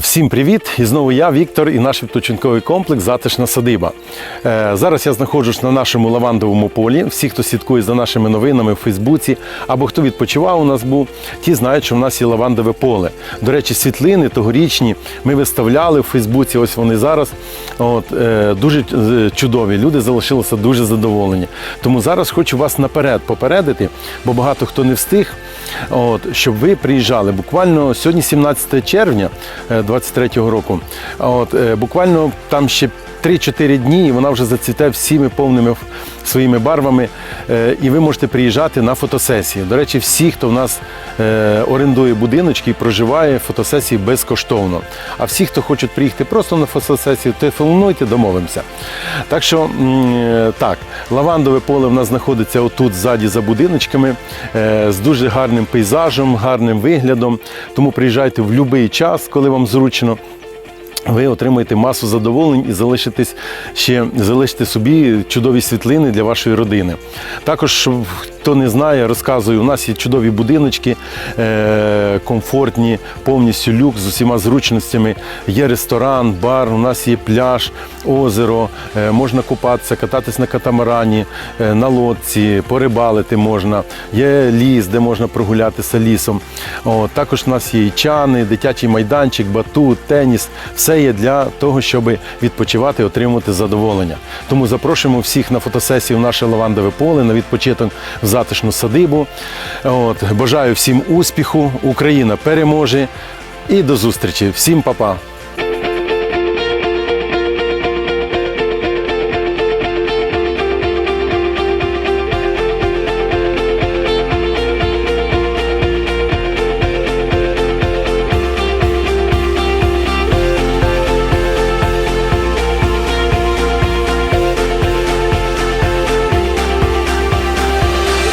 Всім привіт! І знову я, Віктор, і наш відпочинковий комплекс Затишна садиба. Е, Зараз я знаходжусь на нашому лавандовому полі. Всі, хто слідкує за нашими новинами в Фейсбуці або хто відпочивав у нас був, ті знають, що в нас є лавандове поле. До речі, світлини тогорічні ми виставляли в Фейсбуці. Ось вони зараз. От, е, дуже е, чудові. Люди залишилися дуже задоволені. Тому зараз хочу вас наперед попередити, бо багато хто не встиг. От, щоб ви приїжджали. Буквально сьогодні 17 червня 23-го року. От, е, буквально там ще 3-4 дні, і вона вже зацвіте всіми повними своїми барвами. Е, І ви можете приїжджати на фотосесії. До речі, всі, хто в нас е, орендує будиночки і проживає фотосесії безкоштовно. А всі, хто хочуть приїхати просто на фотосесію, телефонуйте, домовимося. Так що е, так, лавандове поле в нас знаходиться отут ззаді за будиночками з дуже гарним пейзажем, гарним виглядом. Тому приїжджайте в будь-який час, коли вам зручно. Ви отримаєте масу задоволень і залишитесь ще залишите собі чудові світлини для вашої родини. Також, хто не знає, розказую, у нас є чудові будиночки, е- комфортні, повністю люкс з усіма зручностями. Є ресторан, бар, у нас є пляж, озеро, е, можна купатися, кататись на катамарані, е, на лодці, порибалити можна. Є ліс, де можна прогулятися лісом. Також у нас є і чани, дитячий майданчик, батут, теніс. Все є для того, щоб відпочивати отримувати задоволення. Тому запрошуємо всіх на фотосесію в наше лавандове поле, на відпочинок в затишну садибу. От, бажаю всім успіху. Україна переможе. І до зустрічі. Всім па-па.